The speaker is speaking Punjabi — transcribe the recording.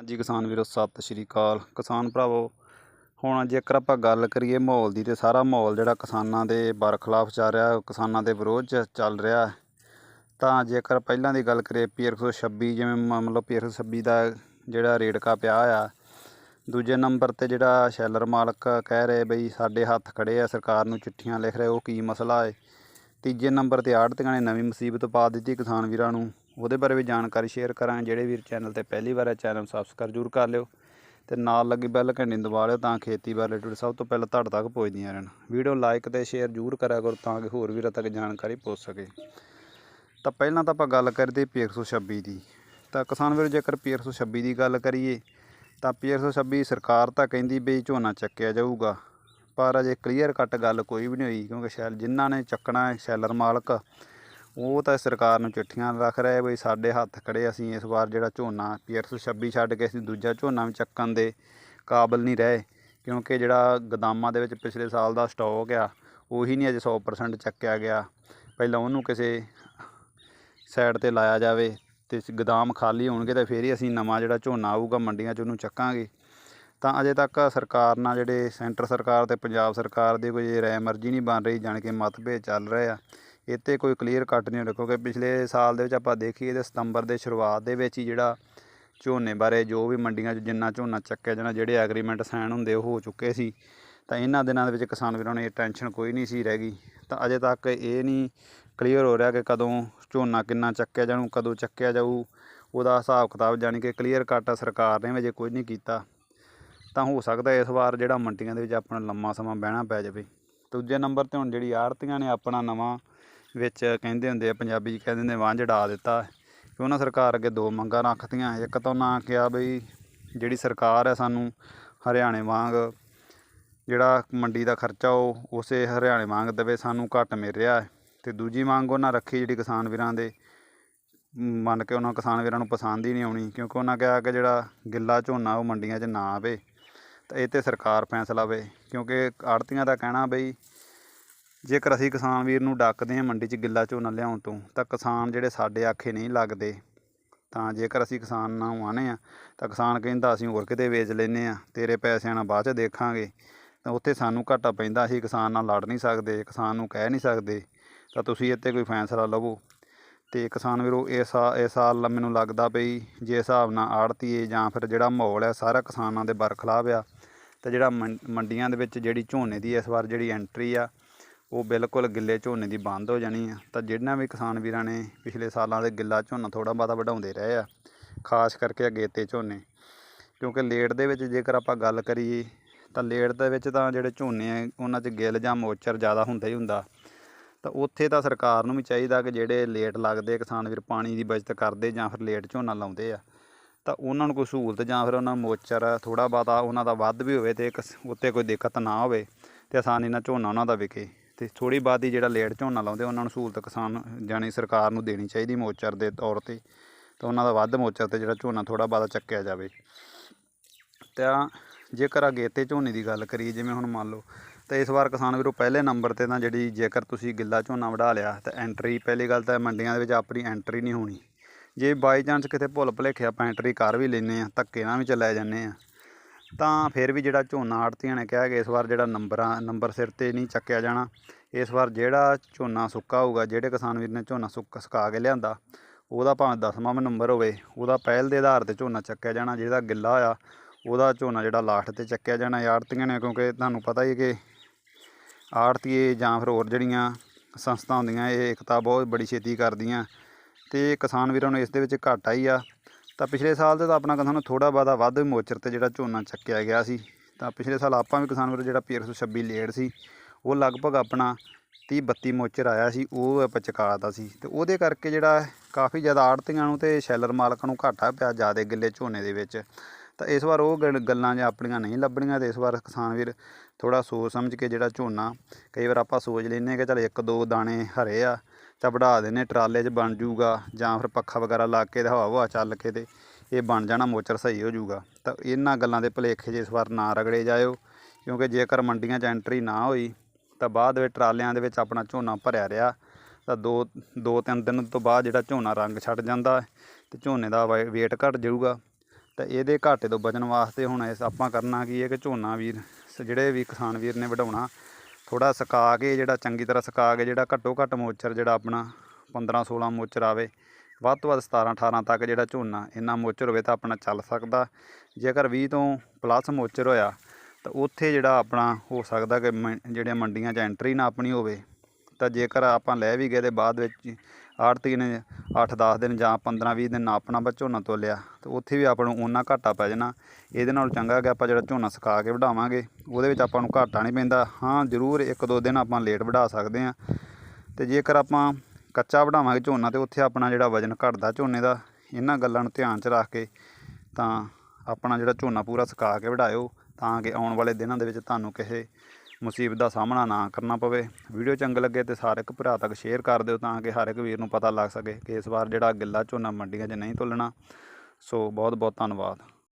ਹਾਂਜੀ, ਕਿਸਾਨ ਵੀਰੋ, ਸਤਿ ਸ਼੍ਰੀ ਅਕਾਲ। ਕਿਸਾਨ ਭਰਾਵੋ, ਹੁਣ ਜੇਕਰ ਆਪਾਂ ਗੱਲ ਕਰੀਏ ਮਾਹੌਲ ਦੀ ਤੇ ਸਾਰਾ ਮਾਹੌਲ ਜਿਹੜਾ ਕਿਸਾਨਾਂ ਦੇ ਬਰਖਲਾਫ ਚੱਲ ਰਿਹਾ, ਕਿਸਾਨਾਂ ਦੇ ਵਿਰੋਧ 'ਚ ਚੱਲ ਰਿਹਾ ਤਾਂ ਜੇਕਰ ਪਹਿਲਾਂ ਦੀ ਗੱਲ ਕਰੀਏ ਪੀ 126 ਜਿਵੇਂ ਮਤਲਬ ਲਓ ਪੀ 126 ਦਾ ਜਿਹੜਾ ਰੇੜਕਾ ਪਿਆ ਆ, ਦੂਜੇ ਨੰਬਰ ਤੇ ਜਿਹੜਾ ਸ਼ੈਲਰ ਮਾਲਕ ਕਹਿ ਰਹੇ ਬਈ ਸਾਡੇ ਹੱਥ ਖੜੇ ਆ, ਸਰਕਾਰ ਨੂੰ ਚਿੱਠੀਆਂ ਲਿਖ ਰਹੇ, ਉਹ ਕੀ ਮਸਲਾ ਹੈ? ਤੀਜੇ ਨੰਬਰ ਤੇ ਆੜਤੀਆਂ ਨੇ ਨਵੀਂ ਮੁਸੀਬਤ ਪਾ ਦਿੱਤੀ ਕਿਸਾਨ ਵੀਰਾਂ ਨੂੰ। ਉਹਦੇ ਬਾਰੇ ਵੀ ਜਾਣਕਾਰੀ ਸ਼ੇਅਰ ਕਰਾਂ ਜਿਹੜੇ ਵੀਰ ਚੈਨਲ ਤੇ ਪਹਿਲੀ ਵਾਰ ਹੈ ਚੈਨਲ ਸਬਸਕ੍ਰਾਈਬ ਜ਼ਰੂਰ ਕਰ ਲਿਓ। ਤੇ ਨਾਲ ਲੱਗੀ ਬੈਲ ਘੰਟੀ ਦਬਾ ਲਿਓ ਤਾਂ ਖੇਤੀਬਾੜੀ ਰਿਲੇਟਡ ਸਭ ਤੋਂ ਪਹਿਲਾਂ ਤੁਹਾਡੇ ਤੱਕ ਪਹੁੰਚਦੀਆਂ ਰਹਿਣ। ਵੀਡੀਓ ਲਾਈਕ ਤੇ ਸ਼ੇਅਰ ਜ਼ਰੂਰ ਕਰਿਆ ਕਰੋ ਤਾਂ ਕਿ ਹੋਰ ਵੀਰਾਂ ਤੱਕ ਜਾਣਕਾਰੀ ਪਹੁੰਚ ਸਕੇ। ਤਾਂ ਪਹਿਲਾਂ ਤਾਂ ਆਪਾਂ ਗੱਲ ਕਰਦੇ ਪੀ 126 ਦੀ। ਤਾਂ ਕਿਸਾਨ ਵੀਰੋ, ਜੇਕਰ ਪੀ 126 ਦੀ ਗੱਲ ਕਰੀਏ, ਤਾਂ ਪੀ 126 ਸਰਕਾਰ ਤਾਂ ਕਹਿੰਦੀ ਵੀ ਝੋਨਾ ਚੱਕਿਆ ਜਾਊਗਾ। ਪਰ ਅਜੇ ਕਲੀਅਰ ਕੱਟ ਗੱਲ ਕੋਈ ਵੀ ਨਹੀਂ ਹੋਈ, ਕਿਉਂਕਿ ਸ਼ੈਲ ਜਿਨ੍ਹਾਂ ਨੇ ਚੱਕਣਾ ਹੈ, ਸ਼ੈਲਰ ਮਾਲਕ ਉਹ ਤਾਂ ਸਰਕਾਰ ਨੂੰ ਚਿੱਠੀਆਂ ਰੱਖ ਰਹੇ ਬਈ ਸਾਡੇ ਹੱਥ ਖੜੇ ਅਸੀਂ ਇਸ ਵਾਰ ਜਿਹੜਾ ਝੋਨਾ ਪੀ 126 ਛੱਡ ਕੇ ਅਸੀਂ ਦੂਜਾ ਝੋਨਾ ਵੀ ਚੱਕਣ ਦੇ ਕਾਬਲ ਨਹੀਂ ਰਹੇ, ਕਿਉਂਕਿ ਜਿਹੜਾ ਗਦਾਮਾਂ ਦੇ ਵਿੱਚ ਪਿਛਲੇ ਸਾਲ ਦਾ ਸਟਾਕ ਆ, ਉਹੀ ਨਹੀਂ ਅਜੇ 100% ਚੱਕਿਆ ਗਿਆ। ਪਹਿਲਾਂ ਉਹਨੂੰ ਕਿਸੇ ਸਾਈਡ ਤੇ ਲਾਇਆ ਜਾਵੇ ਤੇ ਸ- ਗਦਾਮ ਖਾਲੀ ਹੋਣਗੇ ਤਾਂ ਫੇਰ ਹੀ ਅਸੀਂ ਨਵਾਂ ਜਿਹੜਾ ਝੋਨਾ ਆਊਗਾ ਮੰਡੀਆਂ 'ਚ ਉਹਨੂੰ ਚੱਕਾਂਗੇ। ਤਾਂ ਅਜੇ ਤੱਕ ਸਰਕਾਰ ਨਾਲ ਜਿਹੜੇ ਸੈਂਟਰ ਸਰਕਾਰ ਤੇ ਪੰਜਾਬ ਸਰਕਾਰ ਦੀ ਕੋਈ ਰਾਏ ਮਰਜ਼ੀ ਨਹੀਂ ਬਣ ਰਹੀ, ਜਾਣ ਕੇ ਮਤਭੇਦ ਚੱਲ ਰਹੇ ਆ। ਇੱਥੇ ਕੋਈ ਕਲੀਅਰ ਕੱਟ ਨਹੀਂ ਰੱਖੋਗੇ। ਪਿਛਲੇ ਸਾਲ ਦੇ ਵਿੱਚ ਆਪਾਂ ਦੇਖੀਏ ਤੇ ਸਤੰਬਰ ਦੇ ਸ਼ੁਰੂਆਤ ਦੇ ਵਿੱਚ ਹੀ ਜਿਹੜਾ ਝੋਨੇ ਬਾਰੇ ਜੋ ਵੀ ਮੰਡੀਆਂ 'ਚ ਜਿੰਨਾ ਝੋਨਾ ਚੱਕਿਆ ਜਾਣਾ ਜਿਹੜੇ ਐਗਰੀਮੈਂਟ ਸਾਈਨ ਹੁੰਦੇ ਉਹ ਹੋ ਚੁੱਕੇ ਸੀ। ਤਾਂ ਇਹਨਾਂ ਦਿਨਾਂ ਦੇ ਵਿੱਚ ਕਿਸਾਨ ਵੀਰਾਂ ਨੂੰ ਇਹ ਟੈਨਸ਼ਨ ਕੋਈ ਨਹੀਂ ਸੀ ਰਹਿ ਗਈ। ਤਾਂ ਅਜੇ ਤੱਕ ਇਹ ਨਹੀਂ ਕਲੀਅਰ ਹੋ ਰਿਹਾ ਕਿ ਕਦੋਂ ਝੋਨਾ ਕਿੰਨਾ ਚੱਕਿਆ ਜਾਣੂ ਕਦੋਂ ਚੱਕਿਆ ਜਾਊ। ਉਹਦਾ ਹਿਸਾਬ ਕਿਤਾਬ ਜਾਣੀ ਕਿ ਕਲੀਅਰ ਕੱਟ ਸਰਕਾਰ ਨੇ ਅਜੇ ਕੁਝ ਨਹੀਂ ਕੀਤਾ। ਤਾਂ ਹੋ ਸਕਦਾ ਇਸ ਵਾਰ ਜਿਹੜਾ ਮੰਡੀਆਂ ਦੇ ਵਿੱਚ ਆਪਣਾ ਲੰਮਾ ਸਮਾਂ ਬਹਿਣਾ ਪੈ ਜਾਵੇ। ਦੂਜੇ ਨੰਬਰ ਤੇ ਹੁਣ ਜਿਹੜੀ ਆੜਤੀਆਂ ਨੇ ਆਪਣਾ ਨਵਾਂ ਵਿੱਚ ਕਹਿੰਦੇ ਹੁੰਦੇ ਆ, ਪੰਜਾਬੀ 'ਚ ਕਹਿੰਦੇ ਨੇ ਵਾਂਝ ਡਾ ਦਿੱਤਾ। ਕਿ ਉਹਨਾਂ ਸਰਕਾਰ ਅੱਗੇ ਦੋ ਮੰਗਾਂ ਰੱਖਤੀਆਂ। ਇੱਕ ਤਾਂ ਉਹਨਾਂ ਕਿਹਾ ਬਈ ਜਿਹੜੀ ਸਰਕਾਰ ਹੈ ਸਾਨੂੰ ਹਰਿਆਣੇ ਵਾਂਗ ਜਿਹੜਾ ਮੰਡੀ ਦਾ ਖਰਚਾ ਉਹ ਉਸੇ ਹਰਿਆਣੇ ਵਾਂਗ ਦੇਵੇ, ਸਾਨੂੰ ਘੱਟ ਮਿਲ ਰਿਹਾ ਹੈ। ਤੇ ਦੂਜੀ ਮੰਗ ਉਹਨਾਂ ਰੱਖੀ ਜਿਹੜੀ ਕਿਸਾਨ ਵੀਰਾਂ ਦੇ। ਮੰਨ ਕੇ ਉਹਨਾਂ ਕਿਸਾਨ ਵੀਰਾਂ ਨੂੰ ਪਸੰਦ ਹੀ ਨਹੀਂ ਆਉਣੀ, ਕਿਉਂਕਿ ਉਹਨਾਂ ਕਿਹਾ ਕਿ ਜਿਹੜਾ ਗਿੱਲਾ ਝੋਨਾ ਉਹ ਮੰਡੀਆਂ 'ਚ ਨਾ ਆਵੇ, ਤਾਂ ਇਹ ਤੇ ਸਰਕਾਰ ਫੈਸਲਾ ਵੇ। ਕਿਉਂਕਿ ਆੜਤੀਆਂ ਦਾ ਕਹਿਣਾ ਬਈ ਜੇਕਰ ਅਸੀਂ ਕਿਸਾਨ ਵੀਰ ਨੂੰ ਡੱਕਦੇ ਹਾਂ ਮੰਡੀ 'ਚ ਗਿੱਲਾ ਝੋਨਾ ਲਿਆਉਣ ਤੋਂ, ਤਾਂ ਕਿਸਾਨ ਜਿਹੜੇ ਸਾਡੇ ਆਖੇ ਨਹੀਂ ਲੱਗਦੇ। ਤਾਂ ਜੇਕਰ ਅਸੀਂ ਕਿਸਾਨ ਨੂੰ ਆਨੇ ਆ, ਤਾਂ ਕਿਸਾਨ ਕਹਿੰਦਾ ਅਸੀਂ ਹੋਰ ਕਿਤੇ ਵੇਚ ਲੈਨੇ ਆ, ਤੇਰੇ ਪੈਸਿਆਂ ਨਾਲ ਬਾਅਦ 'ਚ ਦੇਖਾਂਗੇ। ਤਾਂ ਉੱਥੇ ਸਾਨੂੰ ਘਾਟਾ ਪੈਂਦਾ, ਅਸੀਂ ਕਿਸਾਨ ਨਾਲ ਲੜ ਨਹੀਂ ਸਕਦੇ, ਕਿਸਾਨ ਨੂੰ ਕਹਿ ਨਹੀਂ ਸਕਦੇ। ਤਾਂ ਤੁਸੀਂ ਇੱਥੇ ਕੋਈ ਫੈਸਲਾ ਲਵੋ। ਤੇ ਕਿਸਾਨ ਵੀਰੋ ਇਸ ਇਸ ਸਾਲ ਮੈਨੂੰ ਲੱਗਦਾ ਪਈ, ਜੇ ਹਿਸਾਬ ਨਾਲ ਆੜਤੀਏ ਜਾਂ ਫਿਰ ਜਿਹੜਾ ਮਾਹੌਲ ਹੈ ਸਾਰਾ ਕਿਸਾਨਾਂ ਦੇ ਬਰਖਲਾਬ ਆ। ਤੇ ਜਿਹੜਾ ਮੰ- ਮੰਡੀਆਂ ਦੇ ਵਿੱਚ ਜਿਹੜੀ ਝੋਨੇ ਦੀ ਇਸ ਵਾਰ ਜਿਹੜੀ ਐਂਟਰੀ ਆ ਉਹ ਬਿਲਕੁਲ ਗਿੱਲੇ ਝੋਨੇ ਦੀ ਬੰਦ ਹੋ ਜਾਣੀ ਆ। ਤਾਂ ਜਿਹਨਾਂ ਵੀ ਕਿਸਾਨ ਵੀਰਾਂ ਨੇ ਪਿਛਲੇ ਸਾਲਾਂ ਦੇ ਗਿੱਲਾ ਝੋਨਾ ਥੋੜਾ ਬਹੁਤਾ ਵਧਾਉਂਦੇ ਰਹੇ ਆ, ਖਾਸ ਕਰਕੇ ਅਗੇਤੇ ਝੋਨੇ। ਕਿਉਂਕਿ ਲੇਟ ਦੇ ਵਿੱਚ ਜੇਕਰ ਆਪਾਂ ਗੱਲ ਕਰੀਏ, ਤਾਂ ਲੇਟ ਦੇ ਵਿੱਚ ਤਾਂ ਜਿਹੜੇ ਝੋਨੇ ਆ, ਉਹਨਾਂ 'ਚ ਗਿੱਲ ਜਾਂ ਮੋਚਰ ਜ਼ਿਆਦਾ ਹੁੰਦਾ ਹੀ ਹੁੰਦਾ। ਤਾਂ ਉੱਥੇ ਤਾਂ ਸਰਕਾਰ ਨੂੰ ਵੀ ਚਾਹੀਦਾ ਕਿ ਜਿਹੜੇ ਲੇਟ ਲੱਗਦੇ ਕਿਸਾਨ ਵੀਰ ਪਾਣੀ ਦੀ ਬਚਤ ਕਰਦੇ ਜਾਂ ਫਿਰ ਲੇਟ ਝੋਨਾ ਲਾਉਂਦੇ ਆ। ਤਾਂ ਉਹਨਾਂ ਨੂੰ ਕੋਈ ਸਹੂਲਤ ਜਾਂ ਫਿਰ ਉਹਨਾਂ ਨੂੰ ਮੋਚਰ ਥੋੜਾ ਬਹੁਤਾ ਉਹਨਾਂ ਦਾ ਵੱਧ ਵੀ ਹੋਵੇ ਤੇ ਇੱਕ ਉੱਤੇ ਕੋਈ ਦਿੱਕਤ ਨਾ ਹੋਵੇ ਤੇ ਆਸਾਨੀ ਨਾਲ ਝੋਨਾ ਉਹਨਾਂ ਦਾ ਵਿਕੇ। ਤੇ ਥੋੜੀ ਹੀ ਜਿਹੜਾ ਲੇਟ ਝੋਨਾ ਲਾਉਂਦੇ, ਉਹਨਾਂ ਨੂੰ ਸਹੂਲਤ ਕਿਸਾਨ ਜਾਣੀ ਸਰਕਾਰ ਨੂੰ ਦੇਣੀ ਚਾਹੀਦੀ ਮੋਚਰ ਦੇ ਤੌਰ ਤੇ, ਤਾਂ ਉਹਨਾਂ ਦਾ ਵੱਧ ਮੋਚਰ ਤੇ ਜਿਹੜਾ ਝੋਨਾ ਥੋੜਾ ਬਹੁਤਾ ਚੱਕਿਆ ਜਾਵੇ। ਤਾਂ ਜੇਕਰ ਅਗੇਤੇ ਝੋਨੇ ਦੀ ਗੱਲ ਕਰੀਏ, ਜਿਵੇਂ ਹੁਣ ਮੰਨ ਲਓ, ਤਾਂ ਇਸ ਵਾਰ ਕਿਸਾਨ ਵੀਰੋ ਪਹਿਲੇ ਨੰਬਰ ਤੇ ਤਾਂ ਜਿਹੜੀ ਜੇਕਰ ਤੁਸੀਂ ਗਿੱਲਾ ਝੋਨਾ ਵਢਾ ਲਿਆ, ਤਾਂ ਐਂਟਰੀ ਪਹਿਲੀ ਗੱਲ ਤਾਂ ਮੰਡੀਆਂ ਦੇ ਵਿੱਚ ਆਪਣੀ ਐਂਟਰੀ ਨਹੀਂ ਹੋਣੀ। ਜੇ ਬਾਈ ਚਾਂਸ ਕਿਤੇ ਭੁੱਲ ਭੁਲੇਖੇ ਆਪਾਂ ਐਂਟਰੀ ਕਰ ਵੀ ਲੈਨੇ ਆ ਧੱਕੇ ਨਾਲ ਵੀ ਚ ਜਾਂਦੇ ਆ ਤਾਂ ਫਿਰ ਵੀ ਜਿਹੜਾ ਝੋਨਾ ਆੜਤੀਆਂ ਨੇ ਕਿਹਾ ਕਿ ਇਸ ਵਾਰ ਜਿਹੜਾ ਨੰਬਰਾਂ, ਨੰਬਰ ਸਿਰ ਤੇ ਨਹੀਂ ਚੱਕਿਆ ਜਾਣਾ। ਇਸ ਵਾਰ ਜਿਹੜਾ ਝੋਨਾ ਸੁੱਕਾ ਹੋਊਗਾ, ਜਿਹੜੇ ਕਿਸਾਨ ਵੀਰ ਨੇ ਝੋਨਾ ਸੁੱਕ, ਸੁਕਾ ਕੇ ਲਿਆਂਦਾ, ਉਹਦਾ ਭਾਵੇਂ ਦਸਵਾਂ ਵੀ ਨੰਬਰ ਹੋਵੇ, ਉਹਦਾ ਪਹਿਲ ਦੇ ਆਧਾਰ ਤੇ ਝੋਨਾ ਚੱਕਿਆ ਜਾਣਾ, ਜਿਹਦਾ ਗਿੱਲਾ ਆ, ਉਹਦਾ ਝੋਨਾ ਜਿਹੜਾ ਲਾਸਟ ਤੇ ਚੱਕਿਆ ਜਾਣਾ ਆੜਤੀਆਂ ਨੇ, ਕਿਉਂਕਿ ਤੁਹਾਨੂੰ ਪਤਾ ਹੀ ਕਿ ਆੜਤੀਏ ਜਾਂ ਫਿਰ ਹੋਰ ਜਿਹੜੀਆਂ ਸੰਸਥਾ ਹੁੰਦੀਆਂ, ਇਹ ਇੱਕ ਤਾਂ ਬਹੁਤ ਬੜੀ ਛੇਤੀ ਕਰਦੀਆਂ। ਤੇ ਕਿਸਾਨ ਵੀਰਾਂ ਨੂੰ ਇਸ ਦੇ ਵਿੱਚ ਘਾਟਾ ਹੀ ਆ। ਤਾਂ ਪਿਛਲੇ ਸਾਲ ਤੇ ਤਾਂ ਆਪਣਾ ਕਿਸਾਨ ਥੋੜਾ ਬਹੁਤਾ ਵੱਧ ਮੋਚਰ ਤੇ ਜਿਹੜਾ ਝੋਨਾ ਚੱਕਿਆ ਗਿਆ ਸੀ। ਤਾਂ ਪਿਛਲੇ ਸਾਲ ਆਪਾਂ ਵੀ ਕਿਸਾਨ ਵੀਰ ਜਿਹੜਾ ਪੀ 126 ਲੇਟ ਸੀ, ਉਹ ਲਗਭਗ ਆਪਣਾ 30 32 ਮੋਚਰ ਆਇਆ ਸੀ, ਉਹ ਆਪਾਂ ਚੁਕਾਤਾ ਸੀ। ਤੇ ਉਹਦੇ ਕਰਕੇ ਜਿਹੜਾ ਕਾਫੀ ਜ਼ਿਆਦਾ ਆੜਤੀਆਂ ਨੂੰ ਤੇ ਸ਼ੈਲਰ ਮਾਲਕਾਂ ਨੂੰ ਘਾਟਾ ਪਿਆ ਜ਼ਿਆਦਾ ਗਿੱਲੇ ਝੋਨੇ ਦੇ ਵਿੱਚ। ਤਾਂ ਇਸ ਵਾਰ ਉਹ ਗੱਲ- ਗੱਲਾਂ ਜਾਂ ਆਪਣੀਆਂ ਨਹੀਂ ਲੱਭਣੀਆਂ ਤੇ ਇਸ ਵਾਰ ਕਿਸਾਨ ਵੀਰ ਥੋੜਾ ਸੋਚ ਸਮਝ ਕੇ ਜਿਹੜਾ ਝੋਨਾ, ਕਈ ਵਾਰ ਆਪਾਂ ਸੋਚ ਲੈਂਦੇ ਕਿ ਚਲ ਇੱਕ ਦੋ ਦਾਣੇ ਹਰੇ ਆ ਤਾਂ ਵਢਾ ਦਿੰਦੇ ਟਰਾਲੇ 'ਚ ਬਣ ਜੂਗਾ ਜਾਂ ਫਿਰ ਪੱਖਾ ਵਗੈਰਾ ਲਾ ਕੇ ਤੇ ਹਵਾ ਹਵਾ ਚੱਲ ਕੇ ਤੇ ਇਹ ਬਣ ਜਾਣਾ, ਮੋਚਰ ਸਹੀ ਹੋ ਜੂਗਾ। ਤਾਂ ਇਹਨਾਂ ਗੱਲਾਂ ਦੇ ਭੁਲੇਖੇ 'ਚ ਇਸ ਵਾਰ ਨਾ ਰਗੜੇ ਜਾਇਓ, ਕਿਉਂਕਿ ਜੇਕਰ ਮੰਡੀਆਂ 'ਚ ਐਂਟਰੀ ਨਾ ਹੋਈ, ਤਾਂ ਬਾਅਦ ਵਿੱਚ ਟਰਾਲਿਆਂ ਦੇ ਵਿੱਚ ਆਪਣਾ ਝੋਨਾ ਭਰਿਆ ਰਿਹਾ, ਤਾਂ ਦੋ ਦੋ ਤਿੰਨ ਦਿਨ ਤੋਂ ਬਾਅਦ ਜਿਹੜਾ ਝੋਨਾ ਰੰਗ ਛੱਡ ਜਾਂਦਾ ਹੈ ਤੇ ਝੋਨੇ ਦਾ ਵੇਟ ਘਟ ਜਾਊਗਾ। ਤਾਂ ਇਹਦੇ ਘਾਟੇ ਤੋਂ ਬਚਣ ਵਾਸਤੇ ਹੁਣ ਇਸ ਆਪਾਂ ਕਰਨਾ ਕੀ ਹੈ ਕਿ ਝੋਨਾ ਵੀਰ, ਜਿਹੜੇ ਵੀ ਕਿਸਾਨ ਵੀਰ ਨੇ ਵਢਾਉਣਾ ਥੋੜਾ ਸੁਕਾ ਕੇ ਜਿਹੜਾ ਚੰਗੀ ਤਰ੍ਹਾਂ ਸੁਕਾ ਕੇ ਜਿਹੜਾ ਘੱਟੋ ਘੱਟ ਮੋਚਰ ਜਿਹੜਾ ਆਪਣਾ 15 16 ਮੋਚਰ ਆਵੇ, ਵੱਧ ਤੋਂ ਵੱਧ 17 18 ਤੱਕ ਜਿਹੜਾ ਝੋਨਾ ਇੰਨਾ ਮੋਚਰ ਹੋਵੇ ਤਾਂ ਆਪਣਾ ਚੱਲ ਸਕਦਾ। ਜੇਕਰ 20 ਤੋਂ ਪਲੱਸ ਮੋਚਰ ਹੋਇਆ ਤਾਂ ਉੱਥੇ ਜਿਹੜਾ ਆਪਣਾ ਹੋ ਸਕਦਾ ਕਿ ਮ- ਜਿਹੜੀਆਂ ਮੰਡੀਆਂ 'ਚ ਐਂਟਰੀ ਨਾ ਆਪਣੀ ਹੋਵੇ, ਤਾਂ ਜੇਕਰ ਆਪਾਂ ਲੈ ਵੀ ਗਏ ਤੇ ਬਾਅਦ ਵਿੱਚ ਆੜਤੀ ਨੇ 8-10 ਦਿਨ ਜਾਂ 15-20 ਦਿਨ ਨਾ ਆਪਣਾ ਬ ਝੋਨਾ ਤੋਲਿਆ, ਤੇ ਉੱਥੇ ਵੀ ਆਪਾਂ ਨੂੰ ਓਨਾ ਘਾਟਾ ਪੈ ਜਾਣਾ। ਇਹਦੇ ਨਾਲ ਚੰਗਾ ਕਿ ਆਪਾਂ ਜਿਹੜਾ ਝੋਨਾ ਸੁਕਾ ਕੇ ਵਢਾਵਾਂਗੇ, ਉਹਦੇ ਵਿੱਚ ਆਪਾਂ ਨੂੰ ਘਾਟਾ ਨਹੀਂ ਪੈਂਦਾ। ਹਾਂ, ਜ਼ਰੂਰ ਇੱਕ ਦੋ ਦਿਨ ਆਪਾਂ ਲੇਟ ਵਢਾ ਸਕਦੇ ਹਾਂ। ਤੇ ਜੇਕਰ ਆਪਾਂ ਕੱਚਾ ਵਢਾਵਾਂਗੇ ਝੋਨਾ, ਤੇ ਉੱਥੇ ਆਪਣਾ ਜਿਹੜਾ ਵਜਨ ਘਟਦਾ ਝੋਨੇ ਦਾ, ਇਹਨਾਂ ਗੱਲਾਂ ਨੂੰ ਧਿਆਨ 'ਚ ਰੱਖ ਕੇ ਤਾਂ ਆਪਣਾ ਜਿਹੜਾ ਝੋਨਾ ਪੂਰਾ ਸੁਕਾ ਕੇ ਵਢਾਇਓ, ਤਾਂ ਕਿ ਆਉਣ ਵਾਲੇ ਦਿਨਾਂ ਦੇ ਵਿੱਚ ਤੁਹਾਨੂੰ ਕਿਸੇ ਮੁਸੀਬਤ ਦਾ ਸਾਹਮਣਾ ਨਾ ਕਰਨਾ ਪਵੇ। ਵੀਡੀਓ ਚੰਗੀ ਲੱਗੇ ਤੇ ਸਾਰੇ ਇੱਕ ਭਰਾ ਤੱਕ ਸ਼ੇਅਰ ਕਰ ਦਿਓ ਤਾਂ ਕਿ ਹਰ ਇੱਕ ਵੀਰ ਨੂੰ ਪਤਾ ਲੱਗ ਸਕੇ ਕਿ ਇਸ ਵਾਰ ਜਿਹੜਾ ਗਿੱਲਾ ਝੋਨਾ ਮੰਡੀਆਂ 'ਚ ਨਹੀਂ ਤੁਲਣਾ। ਸੋ ਬਹੁਤ ਬਹੁਤ ਧੰਨਵਾਦ।